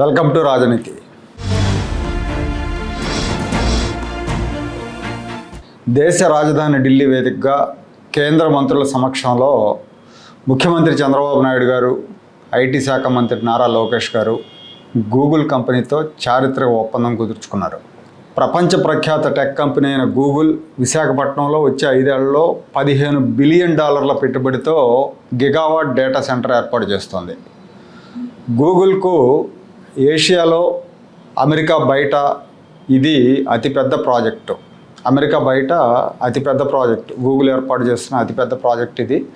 Welcome to రాజనీతి. దేశ రాజధాని ఢిల్లీ వేదికగా కేంద్ర మంత్రుల సమక్షంలో ముఖ్యమంత్రి చంద్రబాబు నాయుడు గారు ఐటీ శాఖ మంత్రి నారా లోకేష్ గారు గూగుల్ కంపెనీతో చారిత్రక ఒప్పందం కుదుర్చుకున్నారు. ప్రపంచ ప్రఖ్యాత టెక్ కంపెనీ అయిన గూగుల్ విశాఖపట్నంలో వచ్చే ఐదేళ్ళలో పదిహేను బిలియన్ డాలర్ల పెట్టుబడితో గిగావాట్ డేటా సెంటర్ ఏర్పాటు చేస్తోంది. గూగుల్కు ఏషియాలో అమెరికా బయట ఇది అతిపెద్ద ప్రాజెక్టు. అమెరికా బయట అతిపెద్ద ప్రాజెక్ట్. గూగుల్ ఏర్పాటు చేస్తున్న అతిపెద్ద ప్రాజెక్ట్ ఇది.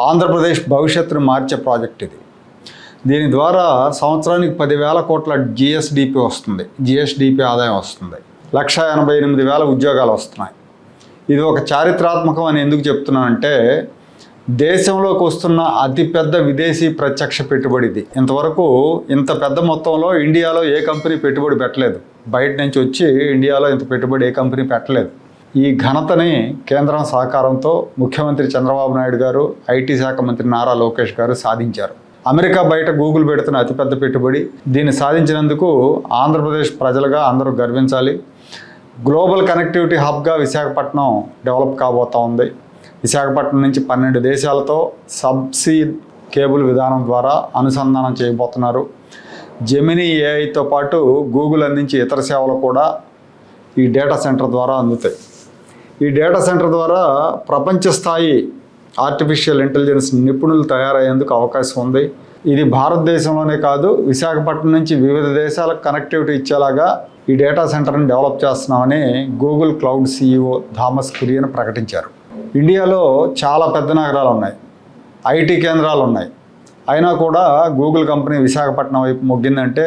ఆంధ్రప్రదేశ్ భవిష్యత్తును మార్చే ప్రాజెక్ట్ ఇది. దీని ద్వారా సంవత్సరానికి పదివేల కోట్ల జిఎస్డిపి వస్తుంది. జిఎస్డిపి ఆదాయం వస్తుంది. లక్ష ఎనభై ఎనిమిది వేల ఉద్యోగాలు వస్తున్నాయి. ఇది ఒక చారిత్రాత్మకం అని ఎందుకు చెప్తున్నానంటే దేశంలోకి వస్తున్న అతిపెద్ద విదేశీ ప్రత్యక్ష పెట్టుబడిది. ఇంతవరకు ఇంత పెద్ద మొత్తంలో ఇండియాలో ఏ కంపెనీ పెట్టుబడి పెట్టలేదు. బయట నుంచి వచ్చి ఇండియాలో ఇంత పెట్టుబడి ఏ కంపెనీ పెట్టలేదు. ఈ ఘనతని కేంద్రం సహకారంతో ముఖ్యమంత్రి చంద్రబాబు నాయుడు గారు ఐటీ శాఖ మంత్రి నారా లోకేష్ గారు సాధించారు. అమెరికా బయట గూగుల్ పెడుతున్న అతిపెద్ద పెట్టుబడి. దీన్ని సాధించినందుకు ఆంధ్రప్రదేశ్ ప్రజలుగా అందరూ గర్వించాలి. గ్లోబల్ కనెక్టివిటీ హబ్గా విశాఖపట్నం డెవలప్ కాబోతా ఉంది. విశాఖపట్నం నుంచి పన్నెండు దేశాలతో సబ్సీ కేబుల్ విధానం ద్వారా అనుసంధానం చేయబోతున్నారు. జెమినీ ఏఐతో పాటు గూగుల్ అందించే ఇతర సేవలు కూడా ఈ డేటా సెంటర్ ద్వారా అందుతాయి. ఈ డేటా సెంటర్ ద్వారా ప్రపంచ స్థాయి ఆర్టిఫిషియల్ ఇంటెలిజెన్స్ నిపుణులు తయారయ్యేందుకు అవకాశం ఉంది. ఇది భారతదేశంలోనే కాదు విశాఖపట్నం నుంచి వివిధ దేశాలకు కనెక్టివిటీ ఇచ్చేలాగా ఈ డేటా సెంటర్ని డెవలప్ చేస్తున్నామని Google cloud CEO Thomas Kurian ప్రకటించారు. ఇండియాలో చాలా పెద్ద నగరాలు ఉన్నాయి. ఐటీ కేంద్రాలు ఉన్నాయి. అయినా కూడా గూగుల్ కంపెనీ విశాఖపట్నం వైపు మొగ్గిందంటే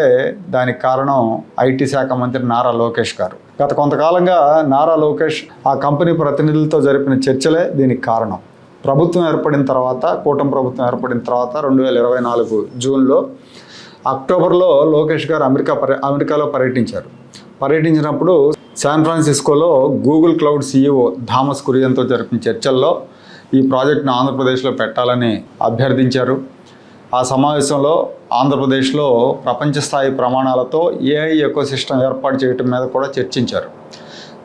దానికి కారణం ఐటీ శాఖ మంత్రి నారా లోకేష్ గారు. గత కొంతకాలంగా నారా లోకేష్ ఆ కంపెనీ ప్రతినిధులతో జరిపిన చర్చలే దీనికి కారణం. ప్రభుత్వం ఏర్పడిన తర్వాత కూటమి ప్రభుత్వం ఏర్పడిన తర్వాత రెండు వేల ఇరవై నాలుగు జూన్లో అక్టోబర్లో లోకేష్ గారు అమెరికా పర్య అమెరికాలో పర్యటించారు. పర్యటించినప్పుడు శాన్ ఫ్రాన్సిస్కోలో గూగుల్ క్లౌడ్ సీఈఓ థామస్ కురియన్తో జరిపిన చర్చల్లో ఈ ప్రాజెక్ట్ను ఆంధ్రప్రదేశ్లో పెట్టాలని అభ్యర్థించారు. ఆ సమావేశంలో ఆంధ్రప్రదేశ్లో ప్రపంచ స్థాయి ప్రమాణాలతో ఏఐ ఎకోసిస్టమ్ ఏర్పాటు చేయటం మీద కూడా చర్చించారు.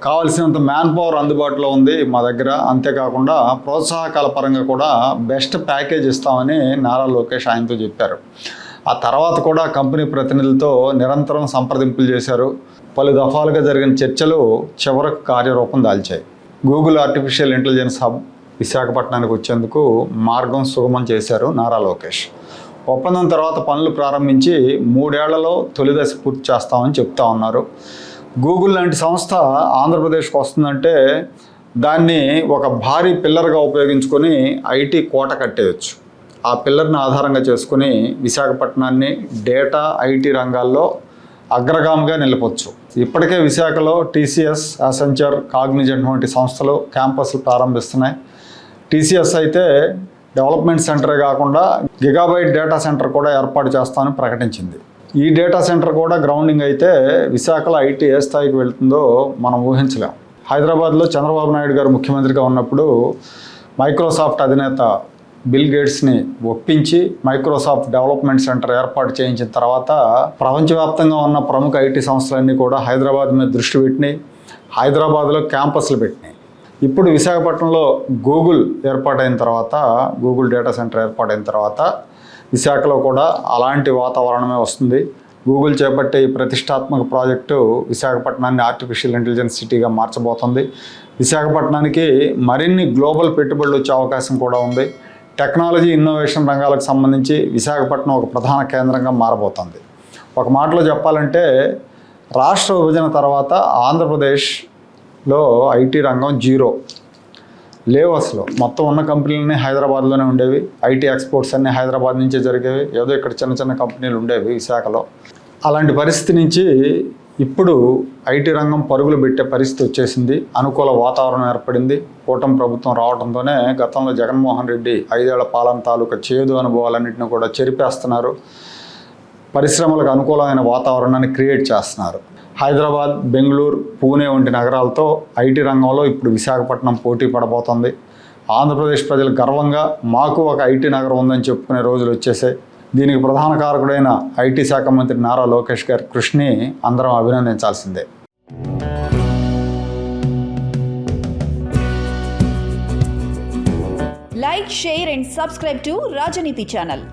కావలసినంత మ్యాన్ పవర్ అందుబాటులో ఉంది మా దగ్గర. అంతేకాకుండా ప్రోత్సాహకాల పరంగా కూడా బెస్ట్ ప్యాకేజ్ ఇస్తామని నారా లోకేష్ ఆయనతో చెప్పారు. ఆ తర్వాత కూడా కంపెనీ ప్రతినిధులతో నిరంతరం సంప్రదింపులు చేశారు. పలు దఫాలుగా జరిగిన చర్చలు చివరకు కార్యరూపం దాల్చాయి. గూగుల్ ఆర్టిఫిషియల్ ఇంటెలిజెన్స్ హబ్ విశాఖపట్నానికి వచ్చేందుకు మార్గం సుగమం చేశారు నారా లోకేష్. ఒప్పందం తర్వాత పనులు ప్రారంభించి మూడేళ్ళలో తొలి దశ పూర్తి చేస్తామని చెప్తా ఉన్నారు. గూగుల్ లాంటి సంస్థ ఆంధ్రప్రదేశ్కి వస్తుందంటే దాన్ని ఒక భారీ పిల్లర్గా ఉపయోగించుకొని ఐటీ కోట కట్టేయచ్చు. ఆ పిల్లర్ని ఆధారంగా చేసుకుని విశాఖపట్నాన్ని డేటా ఐటీ రంగాల్లో అగ్రగామిగా నిలపొచ్చు. ఇప్పటికే విశాఖలో టీసీఎస్ అసెంచర్ కాగ్నిజెంట్ వంటి సంస్థలు క్యాంపస్లు ప్రారంభిస్తున్నాయి. టీసీఎస్ అయితే డెవలప్మెంట్ సెంటరే కాకుండా గిగాబైట్ డేటా సెంటర్ కూడా ఏర్పాటు చేస్తామని ప్రకటించింది. ఈ డేటా సెంటర్ కూడా గ్రౌండింగ్ అయితే విశాఖలో ఐటీ ఏ స్థాయికి వెళ్తుందో మనం ఊహించలేం. హైదరాబాద్లో చంద్రబాబు నాయుడు గారు ముఖ్యమంత్రిగా ఉన్నప్పుడు మైక్రోసాఫ్ట్ అధినేత బిల్ గేట్స్ని ఒప్పించి మైక్రోసాఫ్ట్ డెవలప్మెంట్ సెంటర్ ఏర్పాటు చేయించిన తర్వాత ప్రపంచవ్యాప్తంగా ఉన్న ప్రముఖ ఐటీ సంస్థలన్నీ కూడా హైదరాబాద్ మీద దృష్టి పెట్టినాయి. హైదరాబాద్లో క్యాంపస్లు పెట్టినాయి. ఇప్పుడు విశాఖపట్నంలో గూగుల్ ఏర్పాటైన తర్వాత గూగుల్ డేటా సెంటర్ ఏర్పాటైన తర్వాత విశాఖలో కూడా అలాంటి వాతావరణమే వస్తుంది. గూగుల్ చేపట్టే ఈ ప్రతిష్టాత్మక ప్రాజెక్టు విశాఖపట్నాన్ని ఆర్టిఫిషియల్ ఇంటెలిజెన్స్ సిటీగా మార్చబోతుంది. విశాఖపట్నానికి మరిన్ని గ్లోబల్ పెట్టుబడులు వచ్చే అవకాశం కూడా ఉంది. టెక్నాలజీ ఇన్నోవేషన్ రంగాలకు సంబంధించి విశాఖపట్నం ఒక ప్రధాన కేంద్రంగా మారబోతుంది. ఒక మాటలో చెప్పాలంటే రాష్ట్ర విభజన తర్వాత ఆంధ్రప్రదేశ్లో ఐటీ రంగం జీరో. లేవు అసలు మొత్తం ఉన్న కంపెనీలన్నీ హైదరాబాద్లోనే ఉండేవి. ఐటీ ఎక్స్పోర్ట్స్ అన్నీ హైదరాబాద్ నుంచే జరిగేవి. ఏదో ఇక్కడ చిన్న చిన్న కంపెనీలు ఉండేవి విశాఖలో అలాంటి పరిస్థితి నుంచి ఇప్పుడు ఐటీ రంగం పరుగులు పెట్టే పరిస్థితి వచ్చేసింది. అనుకూల వాతావరణం ఏర్పడింది. కూటమి ప్రభుత్వం రావడంతోనే గతంలో జగన్మోహన్ రెడ్డి ఐదేళ్ళ పాలన తాలూకా చేదు అనుభవాలన్నింటినీ కూడా చెరిపేస్తున్నారు. పరిశ్రమలకు అనుకూలమైన వాతావరణాన్ని క్రియేట్ చేస్తున్నారు. హైదరాబాద్ బెంగళూరు పూణే వంటి నగరాలతో ఐటీ రంగంలో ఇప్పుడు విశాఖపట్నం పోటీ పడబోతోంది. ఆంధ్రప్రదేశ్ ప్రజలు గర్వంగా మాకు ఒక ఐటీ నగరం ఉందని చెప్పుకునే రోజులు వచ్చేసాయి. దీనికి ప్రధాన కారకుడైన ఐటీ శాఖ మంత్రి నారా లోకేష్ గారి కృషిని అందరం అభినందించాల్సిందే. Like share and subscribe to Rajaneeti channel